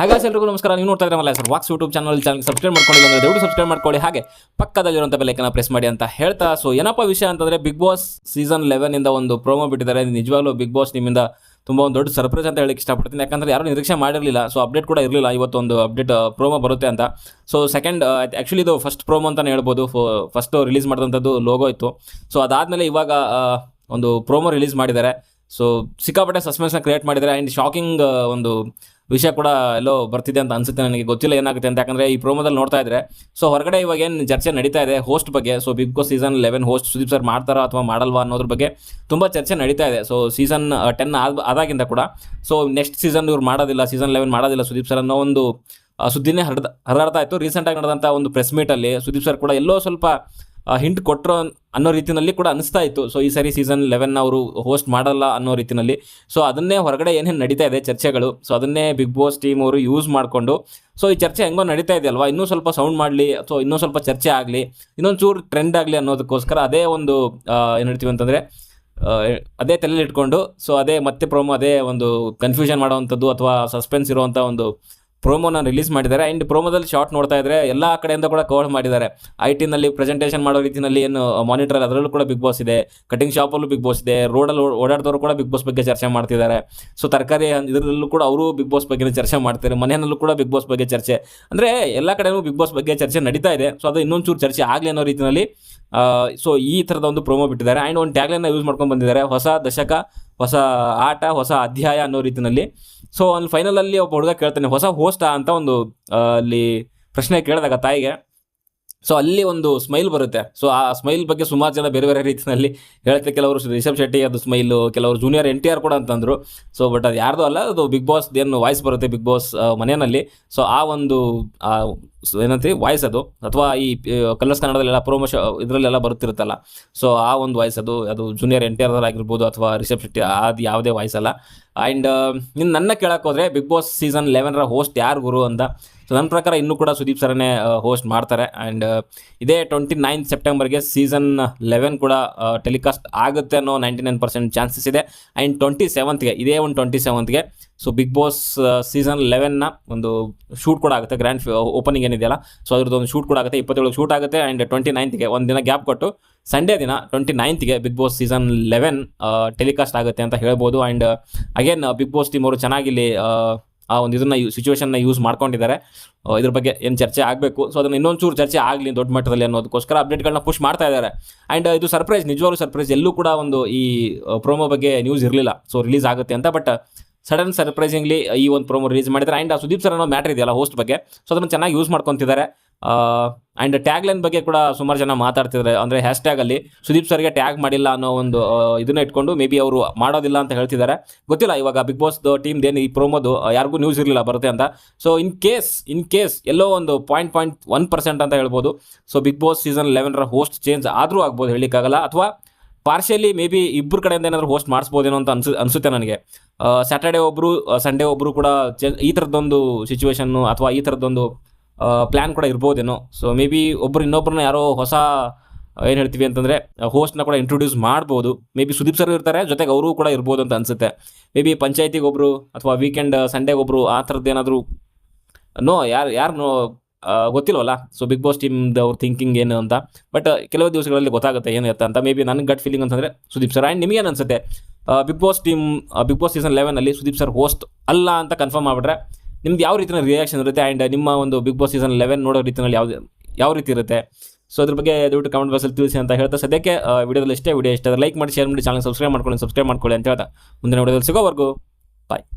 ಹಾಗೆ ಎಲ್ರಿಗೂ ನಮಸ್ಕಾರ. ನೀವು ನೋಡ್ತಾ ಇದ್ರಲ್ಲ sir walks YouTube channel channel subscribe ಮಾಡ್ಕೊಂಡಿಲ್ಲ ಅಂದರೆ ದಯವಿಟ್ಟು ಸಬ್ಸ್ಕ್ರೈಬ್ ಮಾಡ್ಕೊಳ್ಳಿ. ಹಾಗೆ ಪಕ್ಕದಲ್ಲಿರುವಂಥ ಬೆಲ್ಲೈಕನ್ನ ಪ್ರೆಸ್ ಮಾಡಿ ಅಂತ ಹೇಳ್ತಾ. ಸೊ ಏನಪ್ಪ ವಿಷಯ ಅಂತಂದರೆ ಬಿಗ್ ಬಾಸ್ ಸೀಸನ್ ಲೆವೆನ್ ಇಂದ ಒಂದು ಪ್ರೋಮೋ ಬಿಟ್ಟಿದ್ದಾರೆ. ನಿಜವಾಗ್ಲೂ ಬಿಗ್ ಬಾಸ್ ನಿಮ್ಮಿಂದ ತುಂಬ ಒಂದು ದೊಡ್ಡ ಸರ್ಪ್ರೈಸ್ ಅಂತ ಹೇಳಕ್ಕೆ ಇಷ್ಟಪಡ್ತೀನಿ. ಯಾಕಂದರೆ ಯಾರು ನಿರೀಕ್ಷೆ ಮಾಡಿರಲಿಲ್ಲ. ಸೊ ಅಪ್ಡೇಟ್ ಕೂಡ ಇರಲಿಲ್ಲ. ಇವತ್ತೊಂದು ಅಪ್ಡೇಟ್ ಪ್ರೋಮೋ ಬರುತ್ತೆ ಅಂತ. ಸೊ ಸೆಕೆಂಡ್ ಆ್ಯಕ್ಚುಲಿ ಇದು ಫಸ್ಟ್ ಪ್ರೋಮೋ ಅಂತಲೇ ಹೇಳ್ಬೋದು. ಫಸ್ಟ್ ರಿಲೀಸ್ ಮಾಡಿದಂಥದ್ದು ಲೋಗೋ ಇತ್ತು. ಸೊ ಅದಾದಮೇಲೆ ಇವಾಗ ಒಂದು ಪ್ರೋಮೋ ರಿಲೀಸ್ ಮಾಡಿದ್ದಾರೆ. ಸೊ ಸಿಕ್ಕಾಪಟ್ಟೆ ಸಸ್ಪೆನ್ಸ್ನ ಕ್ರಿಯೇಟ್ ಮಾಡಿದ್ದಾರೆ. ಆ್ಯಂಡ್ ಶಾಕಿಂಗ್ ಒಂದು ವಿಷಯ ಕೂಡ ಎಲ್ಲೋ ಬರ್ತಿದೆ ಅಂತ ಅನ್ಸುತ್ತೆ ನನಗೆ. ಗೊತ್ತಿಲ್ಲ ಏನಾಗುತ್ತೆ ಅಂತ. ಯಾಕಂದರೆ ಈ ಪ್ರೋಮೋದಲ್ಲಿ ನೋಡ್ತಾ ಇದ್ರೆ, ಸೊ ಹೊರಗಡೆ ಇವಾಗ ಏನು ಚರ್ಚೆ ನಡೀತಾ ಇದೆ ಹೋಸ್ಟ್ ಬಗ್ಗೆ so big boss season eleven host Sudeep sir ಮಾಡ್ತಾರಾ ಅಥವಾ ಮಾಡಲ್ವಾ ಅನ್ನೋದ್ರ ಬಗ್ಗೆ ತುಂಬ ಚರ್ಚೆ ನಡೀತಾ ಇದೆ. ಸೊ ಸೀಸನ್ ಟೆನ್ ಆದ, ಆದಾಗಿಂದ ಕೂಡ ಸೊ ನೆಕ್ಸ್ಟ್ ಸೀಸನ್ ಇವ್ರು ಮಾಡೋದಿಲ್ಲ ಸೀಸನ್ ಲೆವೆನ್ ಮಾಡೋದಿಲ್ಲ ಸುದೀಪ್ ಸರ್ ಅನ್ನೋ ಒಂದು ಸುದ್ದಿನೇ ಹರಡ, ಹರಡ್ತಾ ಇತ್ತು. ರೀಸೆಂಟಾಗಿ ನಡೆದಂಥ ಒಂದು ಪ್ರೆಸ್ ಮೀಟಲ್ಲಿ ಸುದೀಪ್ ಸರ್ ಕೂಡ ಎಲ್ಲೋ ಸ್ವಲ್ಪ ಹಿಂಟ್ ಕೊಟ್ಟರು ಅನ್ನೋ ರೀತಿಯಲ್ಲಿ ಕೂಡ ಅನಿಸ್ತಾ ಇತ್ತು. ಸೊ ಈ ಸರಿ ಸೀಸನ್ ಲೆವೆನ್ ಅವರು ಹೋಸ್ಟ್ ಮಾಡಲ್ಲ ಅನ್ನೋ ರೀತಿಯಲ್ಲಿ ಸೊ ಅದನ್ನೇ ಹೊರಗಡೆ ಏನೇನು ನಡೀತಾ ಇದೆ ಚರ್ಚೆಗಳು. ಸೊ ಅದನ್ನೇ ಬಿಗ್ ಬಾಸ್ ಟೀಮ್ ಅವರು ಯೂಸ್ ಮಾಡಿಕೊಂಡು. ಸೊ ಈ ಚರ್ಚೆ ಹೆಂಗೋ ನಡೀತಾ ಇದೆ ಅಲ್ವಾ ಇನ್ನೂ ಸ್ವಲ್ಪ ಸೌಂಡ್ ಮಾಡಲಿ, ಅಥವಾ ಇನ್ನೂ ಸ್ವಲ್ಪ ಚರ್ಚೆ ಆಗಲಿ ಇನ್ನೊಂದು ಚೂರು ಟ್ರೆಂಡ್ ಆಗಲಿ ಅನ್ನೋದಕ್ಕೋಸ್ಕರ ಅದೇ ಒಂದು ಏನು ಹೇಳ್ತೀವಿ ಅಂತಂದರೆ ಅದೇ ತಲೆಯಲ್ಲಿ ಇಟ್ಕೊಂಡು ಸೊ ಅದೇ ಮತ್ತೆ ಪ್ರೋಮೋ ಅದೇ ಒಂದು ಕನ್ಫ್ಯೂಷನ್ ಮಾಡೋವಂಥದ್ದು ಅಥವಾ ಸಸ್ಪೆನ್ಸ್ ಇರುವಂಥ ಒಂದು ಪ್ರೋಮೋನ ರಿಲೀಸ್ ಮಾಡಿದ್ದಾರೆ. ಆ್ಯಂಡ್ ಪ್ರೋಮೋದಲ್ಲಿ ಶಾರ್ಟ್ ನೋಡ್ತಾ ಇದ್ರೆ ಎಲ್ಲ ಕಡೆಯಿಂದ ಕೂಡ ಕವರ್ ಮಾಡಿದ್ದಾರೆ. ಐ ಟಿನಲ್ಲಿ ಪ್ರೆಸೆಂಟೇಷನ್ ಮಾಡೋ ರೀತಿಯಲ್ಲಿ ಏನು ಮಾನಿಟರ್ ಅದರಲ್ಲೂ ಕೂಡ ಬಿಗ್ ಬಾಸ್ ಇದೆ. ಕಟಿಂಗ್ ಶಾಪಲ್ಲೂ ಬಿಗ್ ಬಾಸ್ ಇದೆ. ರೋಡಲ್ಲಿ ಓಡಾಡ್ದವರು ಕೂಡ ಬಿಗ್ ಬಾಸ್ ಬಗ್ಗೆ ಚರ್ಚೆ ಮಾಡ್ತಿದ್ದಾರೆ. ಸೊ ತರಕಾರಿ ಇದರಲ್ಲೂ ಕೂಡ ಅವರು ಬಿಗ್ ಬಾಸ್ ಬಗ್ಗೆ ಚರ್ಚೆ ಮಾಡ್ತಾರೆ. ಮನೆಯಲ್ಲೂ ಕೂಡ ಬಿಗ್ ಬಾಸ್ ಬಗ್ಗೆ ಚರ್ಚೆ. ಅಂದರೆ ಎಲ್ಲ ಕಡೆನೂ ಬಿಗ್ ಬಾಸ್ ಬಗ್ಗೆ ಚರ್ಚೆ ನಡೀತಾ ಇದೆ. ಸೊ ಅದು ಇನ್ನೊಂದು ಚೂರು ಚರ್ಚೆ ಆಗಲಿ ಅನ್ನೋ ರೀತಿಯಲ್ಲಿ ಸೊ ಈ ಥರದ ಒಂದು ಪ್ರೋಮೋ ಬಿಟ್ಟಿದ್ದಾರೆ. ಆ್ಯಂಡ್ ಒಂದು ಟ್ಯಾಗ್ಲೈನ್ನ ಯೂಸ್ ಮಾಡ್ಕೊಂಡು ಬಂದಿದ್ದಾರೆ. ಹೊಸ ದಶಕ, ಹೊಸ ಆಟ, ಹೊಸ ಅಧ್ಯಾಯ ಅನ್ನೋ ರೀತಿಯಲ್ಲಿ ಸೊ ಅಲ್ಲಿ ಫೈನಲಲ್ಲಿ ಒಬ್ಬ ಹುಡುಗ ಕೇಳ್ತಾನೆ, ಹೊಸ ಹೋಸ್ಟಾ ಅಂತ ಒಂದು ಅಲ್ಲಿ ಪ್ರಶ್ನೆ ಕೇಳಿದಾಗ ತಾಯಿಗೆ. ಸೊ ಅಲ್ಲಿ ಒಂದು ಸ್ಮೈಲ್ ಬರುತ್ತೆ. ಸೊ ಆ ಸ್ಮೈಲ್ ಬಗ್ಗೆ ಸುಮಾರು ಜನ ಬೇರೆ ಬೇರೆ ರೀತಿಯಲ್ಲಿ ಹೇಳ್ತಾರೆ. ಕೆಲವರು ರಿಷಬ್ ಶೆಟ್ಟಿ ಅದು ಸ್ಮೈಲು ಕೆಲವರು ಜೂನಿಯರ್ ಎನ್ ಟಿ ಆರ್ ಕೂಡ ಅಂತಂದರು. ಸೊ ಬಟ್ ಅದು ಯಾರ್ದು ಅಲ್ಲ, ಅದು ಬಿಗ್ ಬಾಸ್ ಏನು ವಾಯ್ಸ್ ಬರುತ್ತೆ ಬಿಗ್ ಬಾಸ್ ಮನೆಯಲ್ಲಿ. ಸೊ ಆ ಒಂದು ಏನಂತೀವಿ ವಾಯ್ಸ್ ಅದು. ಅಥವಾ ಈ ಕಲರ್ಸ್ ಕನ್ನಡದಲ್ಲೆಲ್ಲ ಪ್ರೋಮೋಷ ಇದರಲ್ಲೆಲ್ಲ ಬರುತ್ತಿರುತ್ತಲ್ಲ. ಸೊ ಆ ಒಂದು ವಾಯ್ಸ್ ಅದು ಅದು ಜೂನಿಯರ್ ಎನ್ ಟಿ ಆರ್ ಆಗಿರ್ಬೋದು ಅಥವಾ ರಿಷಬ್ ಶೆಟ್ಟಿ ಅದು ಯಾವುದೇ ವಾಯ್ಸ್ ಅಲ್ಲ. ಆ್ಯಂಡ್ ಇನ್ನು ನನ್ನ ಕೇಳಕ್ಕೆ ಹೋದರೆ ಬಿಗ್ ಬಾಸ್ ಸೀಸನ್ ಲೆವೆನ್ರ ಹೋಸ್ಟ್ ಯಾರು ಗುರು ಅಂತ ಸೊ ನನ್ನ ಪ್ರಕಾರ ಇನ್ನೂ ಕೂಡ ಸುದೀಪ್ ಸರನೇ ಹೋಸ್ಟ್ ಮಾಡ್ತಾರೆ. ಆ್ಯಂಡ್ ಇದೇ ಟ್ವೆಂಟಿ ನೈನ್ ಸೆಪ್ಟೆಂಬರ್ಗೆ ಸೀಸನ್ ಲೆವೆನ್ ಕೂಡ ಟೆಲಿಕಾಸ್ಟ್ ಆಗುತ್ತೆ ಅನ್ನೋ ನೈಂಟಿ ನೈನ್ ಪರ್ಸೆಂಟ್ ಚಾನ್ಸಸ್ ಇದೆ. ಆ್ಯಂಡ್ ಟ್ವೆಂಟಿ ಸೆವೆಂತ್ಗೆ ಇದೇ ಒಂದು ಟ್ವೆಂಟಿ ಸೆವೆಂತ್ಗೆ ಸೊ ಬಿಗ್ ಬಾಸ್ ಸೀಸನ್ ಲೆವೆನ್ನ ಒಂದು ಶೂಟ್ ಕೂಡ ಆಗುತ್ತೆ. ಗ್ರ್ಯಾಂಡ್ ಓಪನಿಂಗ್ ಏನಿದೆಯಲ್ಲ ಸೊ ಅದ್ರದ್ದು ಒಂದು ಶೂಟ್ ಕೂಡ ಆಗುತ್ತೆ. ಇಪ್ಪತ್ತೇಳು ಶೂಟ್ ಆಗುತ್ತೆ. ಆ್ಯಂಡ್ ಟ್ವೆಂಟಿ ನೈನ್ತ್ಗೆ ಒಂದು ದಿನ ಗ್ಯಾಪ್ ಕೊಟ್ಟು ಸಂಡೇ ದಿನ twenty ನೈನ್ತ್ಗೆ big boss season eleven telecast ಆಗುತ್ತೆ ಅಂತ ಹೇಳ್ಬೋದು. And again big boss team ಅವರು ಚೆನ್ನಾಗಿಲ್ಲಿ, ಆ ಒಂದು ಇದನ್ನ ಸಿಚುವೇಶನ್ನ ಯೂಸ್ ಮಾಡ್ಕೊಂಡಿದ್ದಾರೆ. ಇದ್ರ ಬಗ್ಗೆ ಏನು ಚರ್ಚೆ ಆಗಬೇಕು? ಸೊ ಅದನ್ನು ಇನ್ನೊಂದು ಚೂರು ಚರ್ಚೆ ಆಗಲಿ ದೊಡ್ಡ ಮಟ್ಟದಲ್ಲಿ ಅನ್ನೋದಕ್ಕೋಸ್ಕರ ಅಪ್ಡೇಟ್ಗಳನ್ನ ಪುಷ್ ಮಾಡ್ತಾ ಇದ್ದಾರೆ. ಆ್ಯಂಡ್ ಇದು ಸರ್ಪ್ರೈಸ್ ನಿಜವಾಗ್ಲೂ ಸರ್ಪ್ರೈಸ್ ಎಲ್ಲೂ ಕೂಡ ಒಂದು ಈ ಪ್ರೋಮೋ ಬಗ್ಗೆ ನ್ಯೂಸ್ ಇರಲಿಲ್ಲ. ಸೊ ರಿಲೀಸ್ ಆಗುತ್ತೆ ಅಂತ. ಬಟ್ ಸಡನ್ ಸರ್ಪ್ರೈಸಿಂಗ್ಲಿ ಈ ಒಂದು ಪ್ರೋಮೋ ರಿಲೀಸ್ ಮಾಡಿದ್ದಾರೆ. ಆ್ಯಂಡ್ ಸುದೀಪ್ ಸರ್ ಅನ್ನೋ ಮ್ಯಾಟ್ರ್ ಇದೆಯಲ್ಲ ಹೋಸ್ಟ್ ಬಗ್ಗೆ. ಸೊ ಅದನ್ನು ಚೆನ್ನಾಗಿ ಯೂಸ್ ಮಾಡ್ಕೊತಿದ್ದಾರೆ. ಆ್ಯಂಡ್ ಟ್ಯಾಗ್ ಲೈನ್ ಬಗ್ಗೆ ಕೂಡ ಸುಮಾರು ಜನ ಮಾತಾಡ್ತಿದ್ದಾರೆ ಅಂದರೆ ಹ್ಯಾಶ್ ಟ್ಯಾಗಲ್ಲಿ ಸುದೀಪ್ ಸರ್ಗೆ ಟ್ಯಾಗ್ ಮಾಡಿಲ್ಲ ಅನ್ನೋ ಒಂದು ಇದನ್ನ ಇಟ್ಕೊಂಡು ಮೇ ಬಿ ಅವರು ಮಾಡೋದಿಲ್ಲ ಅಂತ ಹೇಳ್ತಿದ್ದಾರೆ ಗೊತ್ತಿಲ್ಲ, ಇವಾಗ ಬಿಗ್ ಬಾಸ್ ಟೀಮ್ದು ಏನು ಈ ಪ್ರೋಮೋದು ಯಾರಿಗೂ ನ್ಯೂಸ್ ಇರಲಿಲ್ಲ, ಬರುತ್ತೆ ಅಂತ. So in case in case ಎಲ್ಲೋ ಒಂದು ಪಾಯಿಂಟ್ ಪಾಯಿಂಟ್ ಒನ್ ಪರ್ಸೆಂಟ್ ಅಂತ ಹೇಳ್ಬೋದು. ಸೊ ಬಿಗ್ ಬಾಸ್ ಸೀಸನ್ ಲೆವೆನ್ರ ಹೋಸ್ಟ್ ಚೇಂಜ್ ಆದರೂ ಆಗ್ಬೋದು ಹೇಳಲಿಕ್ಕಾಗಲ್ಲ. ಅಥವಾ ಪಾರ್ಶಿಯಲಿ ಮೇ ಬಿ ಇಬ್ಬರು ಕಡೆಯಿಂದ ಏನಾದರೂ ಹೋಸ್ಟ್ ಮಾಡಿಸ್ಬೋದೇನೋ ಅಂತ ಅನ್ಸು, ಅನಿಸುತ್ತೆ ನನಗೆ. ಸ್ಯಾಟರ್ಡೇ ಒಬ್ಬರು ಸಂಡೇ ಒಬ್ಬರು ಕೂಡ ಚೇಂಜ್, ಈ ಥರದ್ದೊಂದು ಸಿಚುವೇಶನ್ನು ಅಥವಾ ಈ ಥರದ್ದೊಂದು ಪ್ಲ್ಯಾನ್ ಕೂಡ ಇರ್ಬೋದೇನೋ. ಸೊ ಮೇ ಬಿ ಒಬ್ಬರು ಇನ್ನೊಬ್ಬರನ್ನ ಯಾರೋ ಹೊಸ ಏನು ಹೇಳ್ತೀವಿ ಅಂತಂದರೆ ಹೋಸ್ಟ್ನ ಕೂಡ ಇಂಟ್ರೊಡ್ಯೂಸ್ ಮಾಡ್ಬೋದು. ಮೇ ಬಿ ಸುದೀಪ್ ಸರ್ ಇರ್ತಾರೆ, ಜೊತೆಗೆ ಅವರು ಕೂಡ ಇರ್ಬೋದು ಅಂತ ಅನಿಸುತ್ತೆ. ಮೇ ಬಿ ಪಂಚಾಯತಿಗೆ ಒಬ್ಬರು ಅಥವಾ ವೀಕೆಂಡ್ ಸಂಡೇಗೆ ಒಬ್ಬರು ಆ ಥರದ್ದು ಏನಾದರೂ, ನೋ, ಯಾರು ಯಾರು ನೋ ಗೊತ್ತಿಲ್ವಲ್ಲ? ಸೊ ಬಿಗ್ ಬಾಸ್ ಟೀಮ್ದು ಅವ್ರ ಥಿಂಕಿಂಗ್ ಏನು ಅಂತ. ಬಟ್ ಕೆಲವು ದಿವಸಗಳಲ್ಲಿ ಗೊತ್ತಾಗುತ್ತೆ ಏನು ಅಂತ. ಮೇ ಬಿ ನನಗೆ ಗಟ್ ಫೀಲಿಂಗ್ ಅಂತಂದರೆ ಸುದೀಪ್ ಸರ್ ಆ್ಯಂಡ್ ನಿಮಗೇನು ಅನಿಸುತ್ತೆ? Big boss team big boss season ಲೆವೆನಲ್ಲಿ Sudeep sir host ಅಲ್ಲ ಅಂತ ಕನ್ಫರ್ಮ್ ಮಾಡಿಬಿಟ್ರೆ ನಿಮ್ದು ಯಾವ ರೀತಿಯ ರಿಯಾಕ್ಷನ್ ಇರುತ್ತೆ ಆ್ಯಂಡ್ ನಿಮ್ಮ ಒಂದು ಬಿಗ್ ಬಾಸ್ ಸೀಸನ್ ಲೆವೆನ್ ನೋಡೋ ರೀತಿಯಲ್ಲಿ ಯಾವ್ದು ಯಾವ ರೀತಿ ಇರುತ್ತೆ? ಸೊ ಅದ್ರ ಬಗ್ಗೆ ದಯವಿಟ್ಟು ಕಮೆಂಟ್ ಬಾಕ್ಸಲ್ಲಿ ತಿಳಿಸಿ ಅಂತ ಹೇಳ್ತಾ ಸದ್ಯಕ್ಕೆ ವಿಡಿಯೋದಲ್ಲಿ ಇಷ್ಟೇ ವಿಡಿಯೋ ಇಷ್ಟ ಲೈಕ್ ಮಾಡಿ ಶೇರ್ ಮಾಡಿ ಚಾನಲ್ ಸಬ್ಸ್ಕ್ರೈಬ್ ಮಾಡ್ಕೊಳ್ಳಿ ಸಬ್ಸ್ಕ್ರೈಬ್ ಮಾಡ್ಕೊಳ್ಳಿ ಅಂತ ಹೇಳ್ತಾ ಮುಂದಿನ ವಿಡಿಯೋದಲ್ಲಿ ಸಿಗೋವರೆಗೂ ಬಾಯ್